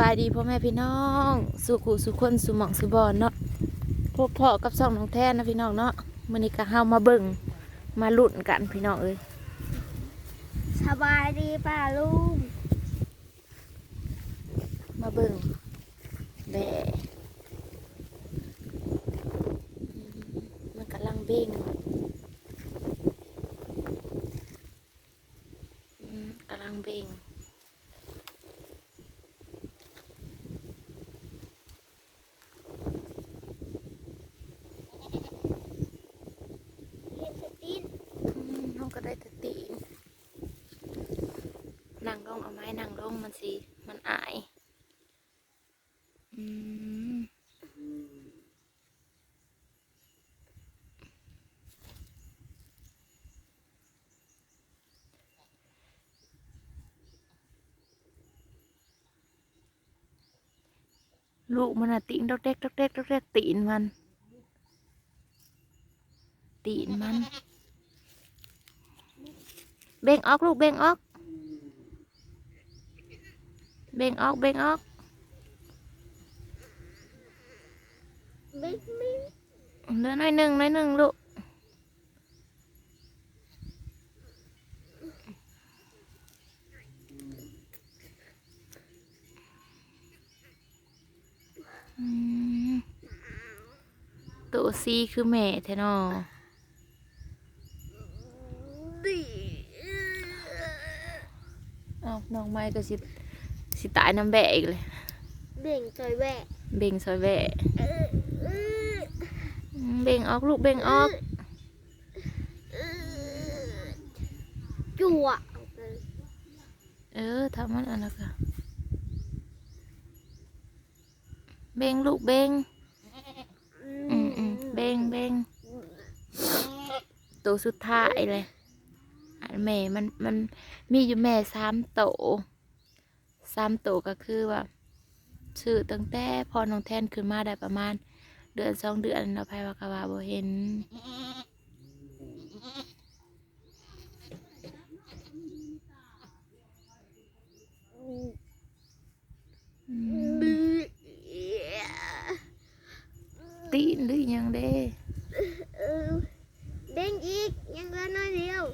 บายดีพ่อแม่พี่น้อง สุขุสุขคนสุหมองสุบอนเนาะพบพ่อกับสองน้องแท้นะพี่น้องเนาะมื้อนี้ก็เฮามาเบิ่งมาลุ้นกันพี่น้องเอ้ยสบายดีป่าลุงมาเบิ่งแบะมันกำลังเบ่งอืมกำลังเบ่ง เรียนสติน อืมเขาก็ได้แต่ตีนนั่ง ลงเอาไม้นั่งลงมันสิมันอายอืมลูกมันอะตีนดอกเด็กดอกเด็กดอกเด็กตีนมัน ตีนมัน เบ่งออกลูกเบ่งออก เบ่งออกเบ่งออกบิ๊กบิ๊กเหลือหน่อยหนึ่งหน่อยหนึ่งลูกอืมตัวซีคือแม่แท้นอบีอ้าวน้องไม้ก็สิ สิตายน้ำแบะอีกเลย เบ่งจอยแหวะเบ่งซอยแบะเออเอออืมเบ่งออกลูกเบ่งออกเออจั่วเอาไปเออทำมันอันนั้นก็เบ่งลูกเบ่งอืมอืมเบ่งเบ่งตัวสุดท้ายเลยอันแม่มันมันมีอยู่แม่สามโตว สามโตก็คือว่าชื่อตั้งแต่พอน้องแทนขึ้นมาได้ประมาณ เดือนสองเดือนเราะภัยว่ากะว่าบ่เห็น อืม บี ตีนหรือหยังเด้ เออเบ่งอีกยังเหลือน้อยเดียว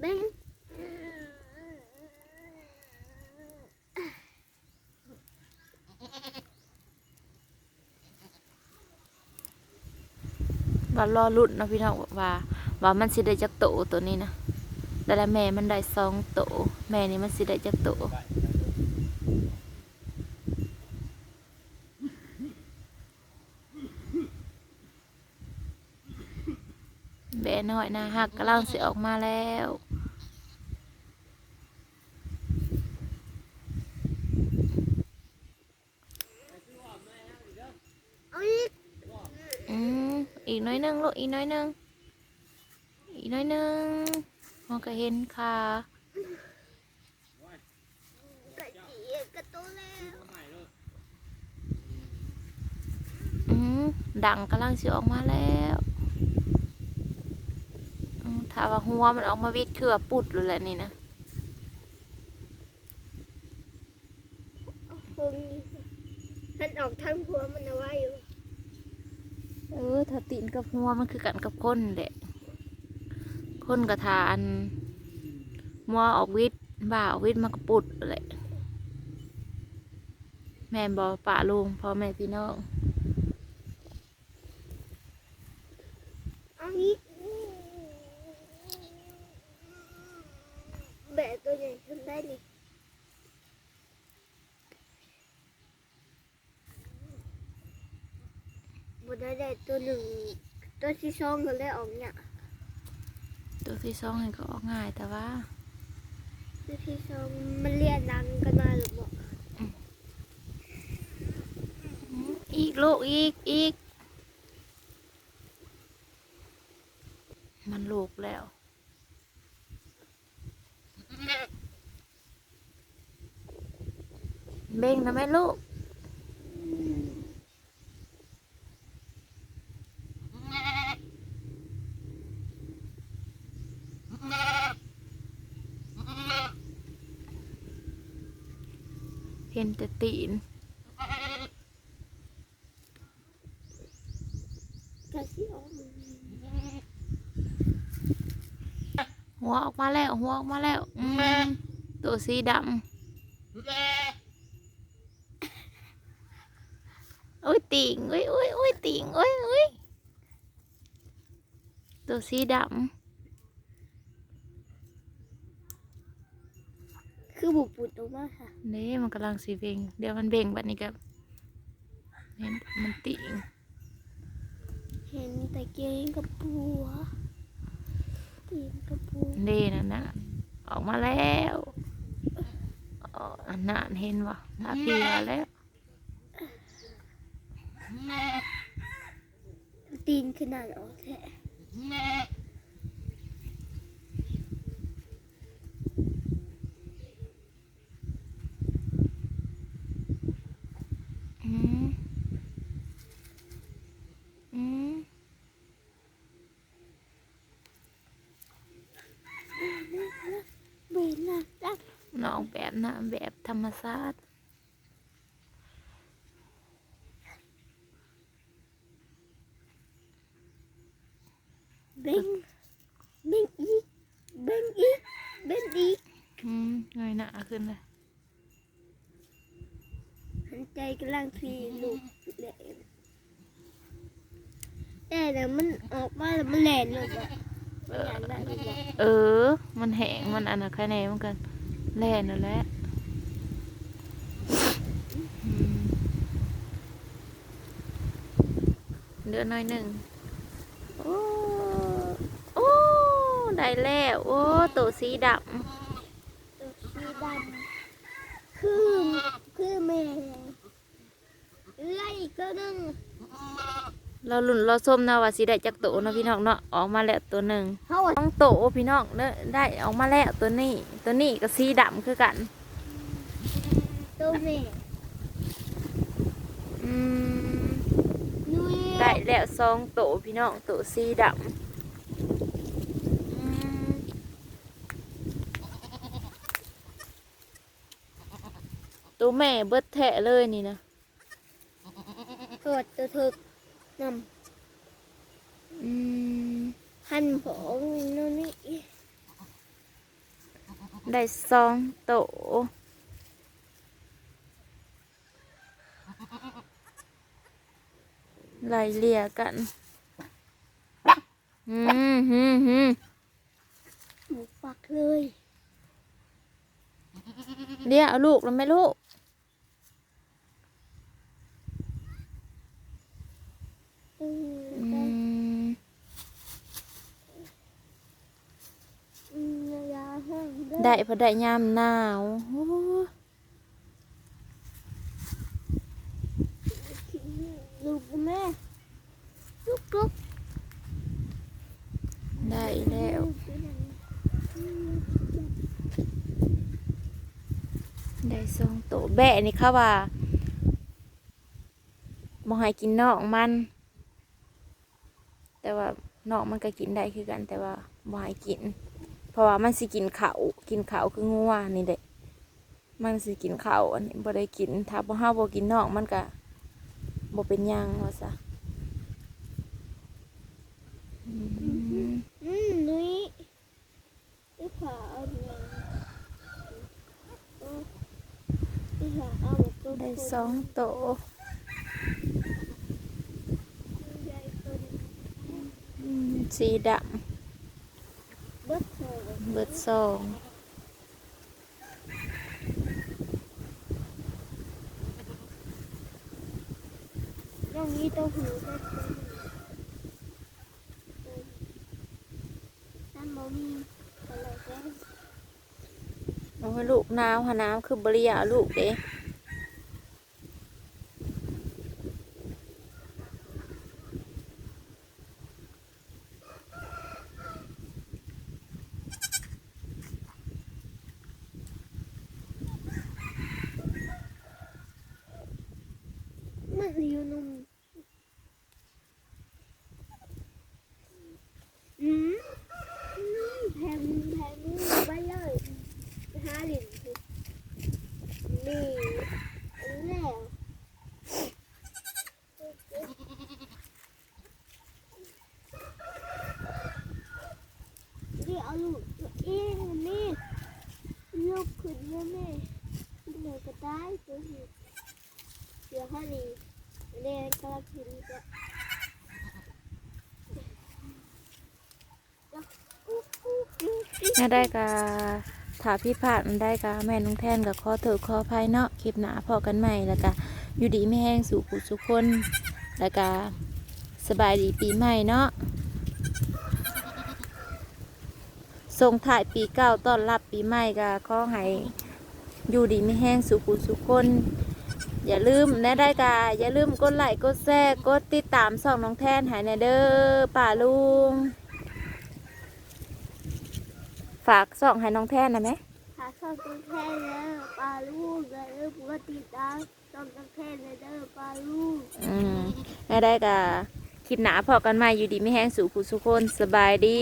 เบ่งว่ารอรุ่นนะพี่น้องว่าว่ามันสิได้จักโตตัวนี้นะแต่ละแม่มันได้สองโตแม่นี่มันสิได้จักโตแบน้อยนะหักกำลังสิออกมาแล้ว เอาอีก อืมอีกหน้อยหนึง ลูกอีกน้อยนึง อีกน้อยนึงมองก็เห็นค่ะกระจีกระตุ้แล้วอืมดังกำลังสิออกมาแล้วถ้าว่าหัวมันออกมาวิดคือว่าปุดเลยแหละนี่นะมันออกทางหัวมันเอาไว้อยู่ เออถ้าตีนกับหัวมันคือกันกับคนแหละคนกระทาอันมัวออกวิทย์บ่าออกวิดมันก็ปุดแหละแม่บอป่าลุงพ่อแม่พี่น้อง เอาอีกแบะตัวใหญ่ขึ้นได้นี่บน ได้ได้ตัวหนึ่ง ตัวที่สองก็เลยออกเนี่ยตัวที่สองเห็นก็ออกง่ายแต่ว่า ตัวที่สองมันเรียนดังกันมาหรือเปล่าอีกลูกอีกอีก มันลูกแล้ว เบ่งนะแม่ลูก ห็นแต่ตีนหัวออกมาแล้ว หัวออกมาแล้วอืมตัวสีดำโอ้ยติ่งโอ้ยโอ้ยโอ้ยติ่งโอ้ยโอ้ยตัวสีดำ คือบุกปุดออกมาค่ะำนี่มันกำลังสีเบ่งเดี๋ยวมันเบ่งบัดนี้กับเห็นมันติ่งเห็นแต่เกงกับปัวตีนกับปัวนี่นะนะออกมาแล้วอ๋ออันนั้นเห็นวะหน้าพี่มาแล้วตีนขนาดออกแท้ อืมอืม เบนน่ะจัก มัน ออกแบบนะแบบธรรมชาติเบงเบงอีกเบงอีกเบงอีกอืมเงยหน้าขึ้นเลยหันใจกำลังทีลูกแหลมแต่เดี๋ยวมันออกมาแล้วมันแหลนเลยบ่มันอยากได้เลยบ่เออ มันแห้งมันอันนั้นแค่ไหนเหมือนกัน แล่นนั่นแหละอืมเดือนน้อยหนึ่งโอ้โอ้ได้แล้วโอ้ตัวสีดตัวสีดำคือคือแม่ไล่ก็นึงำ เราหลุ่นเราส้มนะว่าสีได้จากโตเนาะพี่น้องเนาะออกมาแล้วตัวหนึ่งเขาอะต้องโตพี่น้องเด้อได้ออกมาแล้วตัวนี้ ตัวนี้ก็สีดำคือกันตัวแม่อืมนุ้ยได้แล้วสองโตพี่น้องโตสีดำอืมตัวแม่เบิดแทะเลยนี่นะตรวจตัวถึก นอืมำพันผงนู่นนี่ได้สองโตไล่เลี่ยกันอืมฮึมฮึมหมูปักเลยเดี๋ยวเอาลูกแล้วไหมลูก อือืมมอืมยาห้องเอได้พอได้ยามหนาวโอ้ลูกแม่ลูกลูกได้แล้วได้สองโตแบะนี่เขาว่าบ่ให้กินนอกมัน แต่ว่านอกมันก็กินได้คือกันแต่ว่าบ่ให้กิน เพราะว่ามันสิกินเขากินเขาคืองัวนี่เด็มันสิกินเขาอันนี้บ่ได้กิน ถ้าบ่เฮาบ่กินนอกมันก็บ่เป็นยังว่าซะอืมอืมนุ้ยอีขาเอาเนี่ยเอออีขาเอาได้สองโต ใหญ่ตัวนี้ อืม สีดเบิดเลยำเบิดสองน้องนี้ตัวหูก็ตัวนั่นบ่มีอะไรก็เอาให้ลูกน้าวหาน้ำคือบริยาลูกเด้ hurry. Then collect him. Go. น่ได้กะถ้าพี่พลาดมันได้กะแม่น้องแทนกับข้อเถอข้อภายเนาะคลิปหนาพอกันใหม่แล้วกะอยู่ดีไม่แห้งสู่ผู้ทุกคน แล้วกะสบายดีปีใหม่เนาะส่งถ่ายปีเก่าต้อนรับปีใหม่กะข้อให้อยู่ดีไม่แห้งสู่ผู้ทุกคน อย่าลืมแน่ได้กาอย่าลืมกดไลค์กดแชร์กดติดตามส่องน้องแทนหายในเด้อป่าลุง ฝากส่องให้น้องแทนนะไหมหาช่องต้นแค่เด้อปลาลูกเลยเด้อปกติดตามช่องต้นแค่เลยเด้อปลาลูก อืมแน่ได้กาคลิปหนาพอกันใหม่อยู่ดีไม่แห้งสู่ผู้สุคนสบายดี